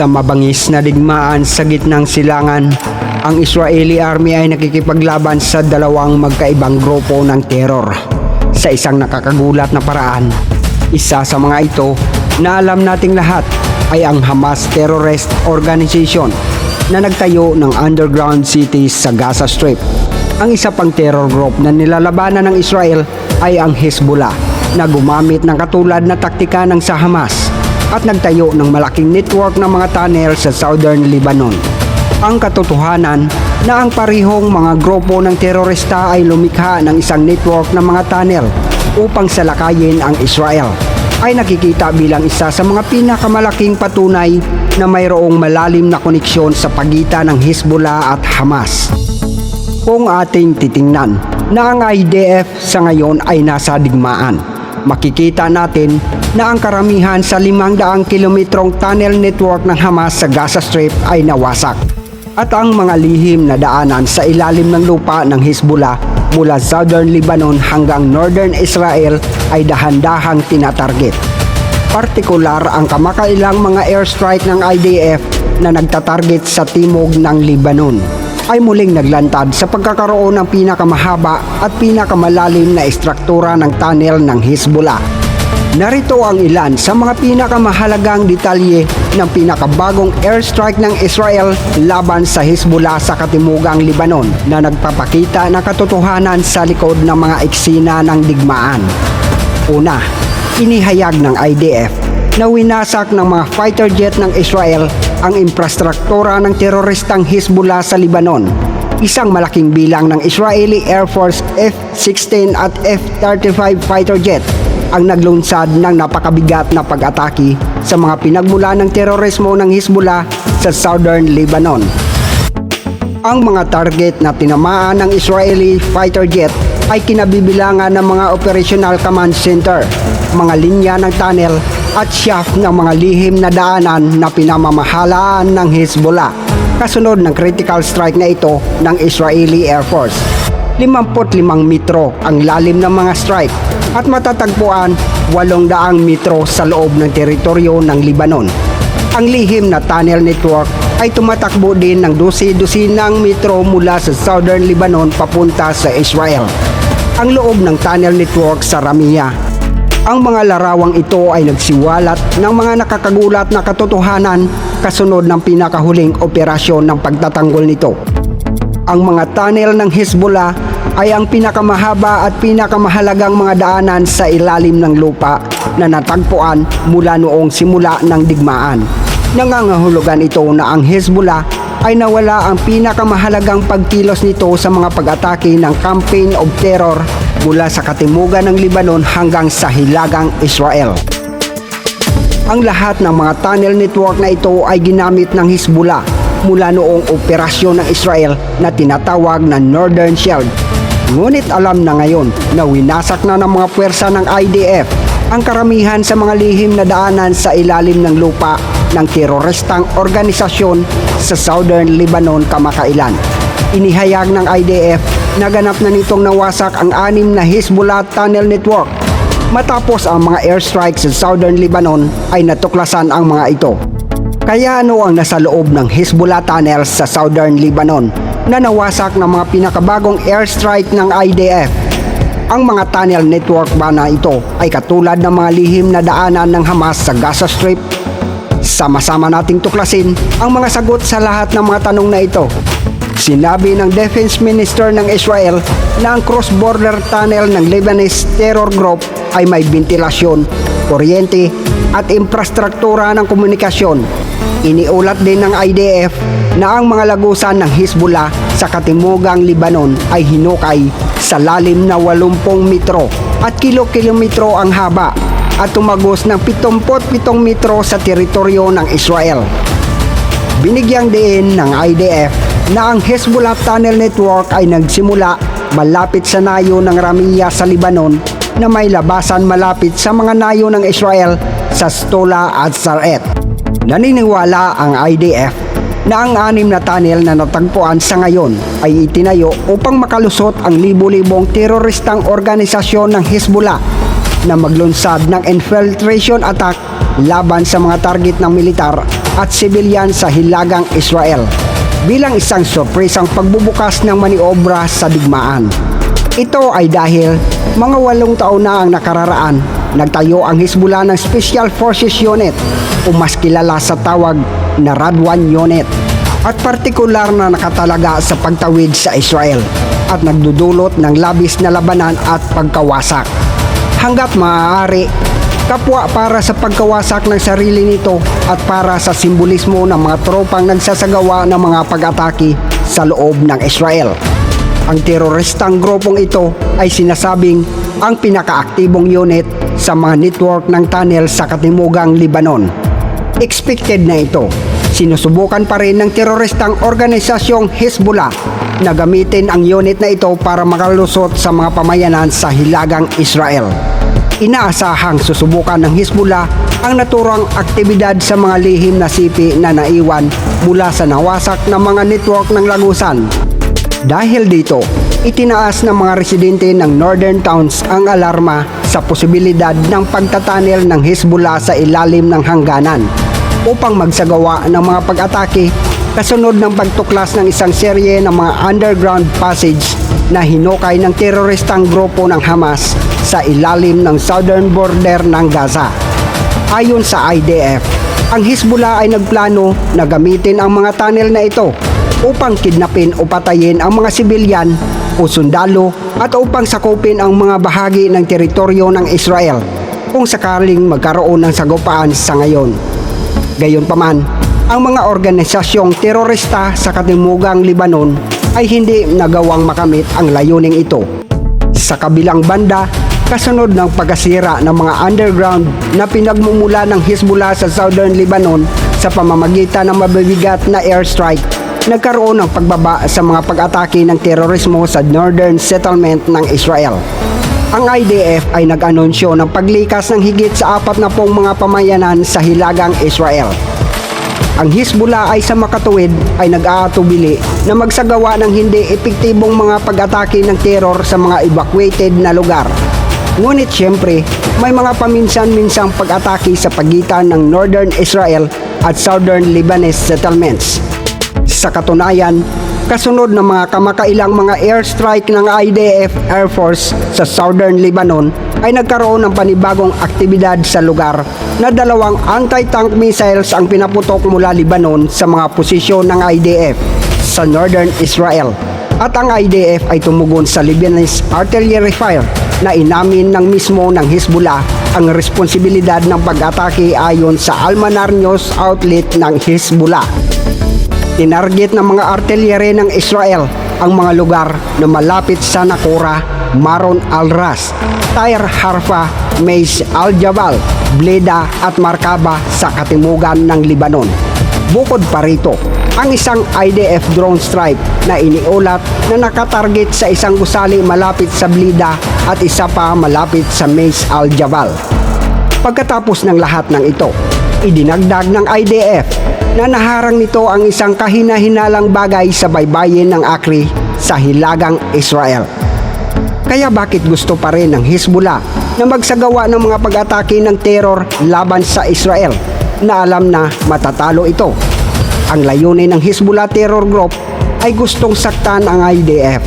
Sa mabangis na digmaan sa gitnang silangan, ang Israeli Army ay nakikipaglaban sa dalawang magkaibang grupo ng terror. Sa isang nakakagulat na paraan, isa sa mga ito na alam nating lahat ay ang Hamas Terrorist Organization na nagtayo ng underground cities sa Gaza Strip. Ang isa pang terror group na nilalabanan ng Israel ay ang Hezbollah na gumamit ng katulad na taktika ng sa Hamas at nagtayo ng malaking network ng mga tunnel sa southern Lebanon. Ang katotohanan na ang parihong mga grupo ng terorista ay lumikha ng isang network ng mga tunnel upang salakayin ang Israel ay nakikita bilang isa sa mga pinakamalaking patunay na mayroong malalim na koneksyon sa pagitan ng Hezbollah at Hamas. Kung ating titingnan na ang IDF sa ngayon ay nasa digmaan, makikita natin na ang karamihan sa 500 kilometrong tunnel network ng Hamas sa Gaza Strip ay nawasak. At ang mga lihim na daanan sa ilalim ng lupa ng Hezbollah mula southern Lebanon hanggang northern Israel ay dahan-dahang tinatarget. Partikular ang kamakailang mga airstrike ng IDF na nagtatarget sa timog ng Lebanon ay muling naglantad sa pagkakaroon ng pinakamahaba at pinakamalalim na estruktura ng tunnel ng Hezbollah. Narito ang ilan sa mga pinakamahalagang detalye ng pinakabagong airstrike ng Israel laban sa Hezbollah sa katimugang Lebanon na nagpapakita ng katotohanan sa likod ng mga eksena ng digmaan. Una, inihayag ng IDF na winasak ng mga fighter jet ng Israel ang infrastruktura ng teroristang Hezbollah sa Lebanon. Isang malaking bilang ng Israeli Air Force F-16 at F-35 fighter jet ang naglunsad ng napakabigat na pag-atake sa mga pinagmula ng terorismo ng Hezbollah sa southern Lebanon. Ang mga target na tinamaan ng Israeli fighter jet ay kinabibilangan ng mga operational command center, mga linya ng tunnel at shaft ng mga lihim na daanan na pinamamahalaan ng Hezbollah. Kasunod ng critical strike na ito ng Israeli Air Force. 55 metro ang lalim ng mga strike at matatagpuan 800 metro sa loob ng teritoryo ng Lebanon. Ang lihim na tunnel network ay tumatakbo din ng 12 ng metro mula sa southern Lebanon papunta sa Israel. Ang loob ng tunnel network sa Ramia. Ang mga larawang ito ay nagsiwalat ng mga nakakagulat na katotohanan kasunod ng pinakahuling operasyon ng pagtatanggol nito. Ang mga tunnel ng Hezbollah ay ang pinakamahaba at pinakamahalagang mga daanan sa ilalim ng lupa na natagpuan mula noong simula ng digmaan. Nangangahulugan ito na ang Hezbollah ay nawala ang pinakamahalagang pagkilos nito sa mga pag-atake ng campaign of terror mula sa katimugan ng Lebanon hanggang sa hilagang Israel. Ang lahat ng mga tunnel network na ito ay ginamit ng Hezbollah mula noong operasyon ng Israel na tinatawag na Northern Shield. Ngunit alam na ngayon na winasak na ng mga puwersa ng IDF ang karamihan sa mga lihim na daanan sa ilalim ng lupa ng teroristang organisasyon sa southern Lebanon kamakailan. Inihayag ng IDF na ganap na nitong nawasak ang anim na Hezbollah tunnel network Matapos ang mga airstrikes sa southern Lebanon ay natuklasan ang mga ito. Kaya ano ang nasa loob ng Hezbollah tunnels sa southern Lebanon na nawasak ng mga pinakabagong airstrike ng IDF? Ang mga tunnel network ba na ito ay katulad ng mga lihim na daanan ng Hamas sa Gaza Strip? Sama-sama nating tuklasin ang mga sagot sa lahat ng mga tanong na ito. Sinabi ng Defense Minister ng Israel na ang cross-border tunnel ng Lebanese terror group ay may ventilasyon, kuryente at infrastruktura ng komunikasyon. Iniulat din ng IDF na ang mga lagusan ng Hezbollah sa katimugang Lebanon ay hinukay sa lalim na 80 metro at kilo-kilometro ang haba at tumagos ng 77 metro sa teritoryo ng Israel. Binigyang diin ng IDF na ang Hezbollah Tunnel Network ay nagsimula malapit sa nayo ng Ramiyah sa Lebanon na may labasan malapit sa mga nayo ng Israel sa Stola at Saret. Naniniwala ang IDF na ang anim na tunnel na natagpuan sa ngayon ay itinayo upang makalusot ang libo-libong teroristang organisasyon ng Hezbollah na maglunsad ng infiltration attack laban sa mga target ng militar at sibilyan sa hilagang Israel bilang isang sorpresang pagbubukas ng maniobra sa digmaan. Ito ay dahil mga walong taon na ang nakararaan, nagtayo ang Hezbollah ng Special Forces Unit o mas kilala sa tawag na Radwan Unit at partikular na nakatalaga sa pagtawid sa Israel at nagdudulot ng labis na labanan at pagkawasak. Hanggat maaari, kapwa para sa pagkawasak ng sarili nito at para sa simbolismo ng mga tropang nagsasagawa ng mga pag-atake sa loob ng Israel. Ang teroristang grupong ito ay sinasabing ang pinakaaktibong unit sa mga network ng tunnel sa katimugang Libanon. Expected na ito. Sinusubukan pa rin ng teroristang organisasyong Hezbollah na gamitin ang unit na ito para makalusot sa mga pamayanan sa hilagang Israel. Inaasahang susubukan ng Hezbollah ang naturang aktibidad sa mga lihim na sipi na naiwan mula sa nawasak na mga network ng lagusan dahil dito, itinaas ng mga residente ng northern towns ang alarma sa posibilidad ng pagtatanil ng Hezbollah sa ilalim ng hangganan upang magsagawa ng mga pag-atake kasunod ng pagtuklas ng isang serye ng mga underground passage na hinukay ng teroristang grupo ng Hamas sa ilalim ng southern border ng Gaza. Ayon sa IDF, ang Hezbollah ay nagplano na gamitin ang mga tunnel na ito upang kidnapin o patayin ang mga sibilyan o sundalo at upang sakupin ang mga bahagi ng teritoryo ng Israel kung sakaling magkaroon ng sagupaan sa ngayon. Gayunpaman, ang mga organisasyong terorista sa katimugang Libanon ay hindi nagawang makamit ang layuning ito. Sa kabilang banda, kasunod ng pagkasira ng mga underground na pinagmumula ng Hezbollah sa southern Lebanon sa pamamagitan ng mabibigat na airstrike nagkaroon ng pagbaba sa mga pag-atake ng terorismo sa northern settlement ng Israel. Ang IDF ay nag-anunsyo ng paglikas ng higit sa apat na pong mga pamayanan sa hilagang Israel. Ang Hezbollah ay sa makatuwid ay nag-aatubili na magsagawa ng hindi epektibong mga pag-atake ng terror sa mga evacuated na lugar. Ngunit siyempre, may mga paminsan-minsang pag-atake sa pagitan ng Northern Israel at Southern Lebanese settlements. Sa katunayan, kasunod ng mga kamakailang mga airstrike ng IDF Air Force sa Southern Lebanon ay nagkaroon ng panibagong aktibidad sa lugar na dalawang anti-tank missiles ang pinaputok mula Lebanon sa mga posisyon ng IDF sa Northern Israel. At ang IDF ay tumugon sa Lebanese artillery fire na inamin ng mismo ng Hezbollah ang responsibilidad ng pag-atake ayon sa Almanar News outlet ng Hezbollah. Tinarget ng mga artillery ng Israel ang mga lugar na malapit sa Nakura, Maron al-Ras, Tyre Harfa, Meis al-Jabal, Bleda at Markaba sa katimugan ng Libanon. Bukod pa rito, ang isang IDF drone strike na iniulat na nakatarget sa isang gusali malapit sa Blida at isa pa malapit sa Meis al-Jabal. Pagkatapos ng lahat ng ito, idinagdag ng IDF na naharang nito ang isang kahina-hinalang bagay sa baybayin ng Akri sa hilagang Israel. Kaya bakit gusto pa rin ng Hezbollah na magsagawa ng mga pag-atake ng terror laban sa Israel na alam na matatalo ito? Ang layunin ng Hezbollah Terror Group ay gustong saktan ang IDF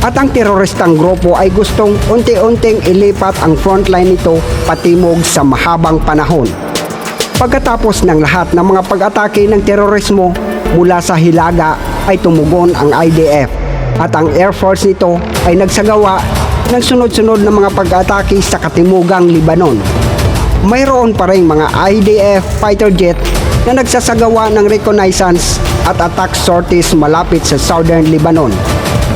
at ang teroristang grupo ay gustong unti-unting ilipat ang frontline nito patimog sa mahabang panahon. Pagkatapos ng lahat ng mga pag-atake ng terorismo mula sa Hilaga ay tumugon ang IDF at ang Air Force nito ay nagsagawa ng sunod-sunod na mga pag-atake sa katimugang Libanon. Mayroon pa rin mga IDF fighter jet na nagsasagawa ng reconnaissance at attack sorties malapit sa southern Lebanon.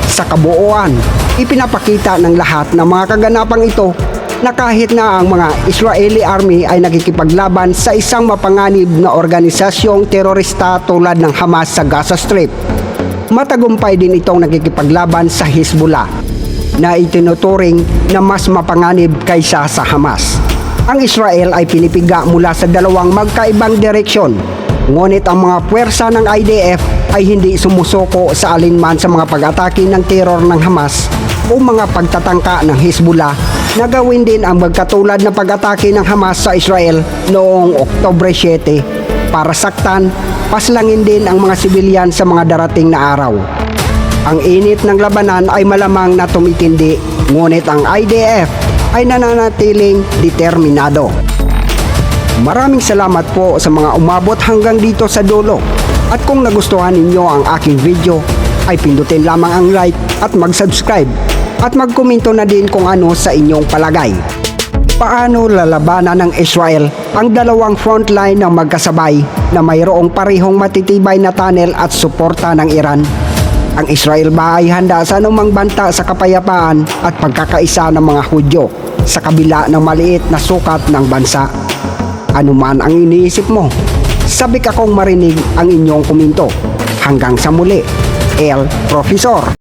Sa kabuuan, ipinapakita ng lahat ng mga kaganapang ito na kahit na ang mga Israeli army ay nakikipaglaban sa isang mapanganib na organisasyong terorista tulad ng Hamas sa Gaza Strip. Matagumpay din itong nakikipaglaban sa Hezbollah na itinuturing na mas mapanganib kaysa sa Hamas. Ang Israel ay pinipiga mula sa dalawang magkaibang direksyon. Ngunit ang mga puwersa ng IDF ay hindi sumusuko sa alinman sa mga pag-atake ng terror ng Hamas o mga pagtatangka ng Hezbollah na gawin din ang magkatulad na pag-atake ng Hamas sa Israel noong Oktobre 7 para saktan, paslangin din ang mga sibilyan sa mga darating na araw. Ang init ng labanan ay malamang na tumitindi, ngunit ang IDF ay nananatiling determinado. Maraming salamat po sa mga umabot hanggang dito sa dulo. At kung nagustuhan ninyo ang aking video, ay pindutin lamang ang like at mag-subscribe at magkomento na din kung ano sa inyong palagay. Paano lalabanan ng Israel ang dalawang frontline ng magkasabay na mayroong parehong matitibay na tunnel at suporta ng Iran? Ang Israel ba ay handa sa anumang banta sa kapayapaan at pagkakaisa ng mga Hudyo sa kabila ng maliit na sukat ng bansa? Ano man ang iniisip mo, sabik akong marinig ang inyong komento. Hanggang sa muli, El Profesor.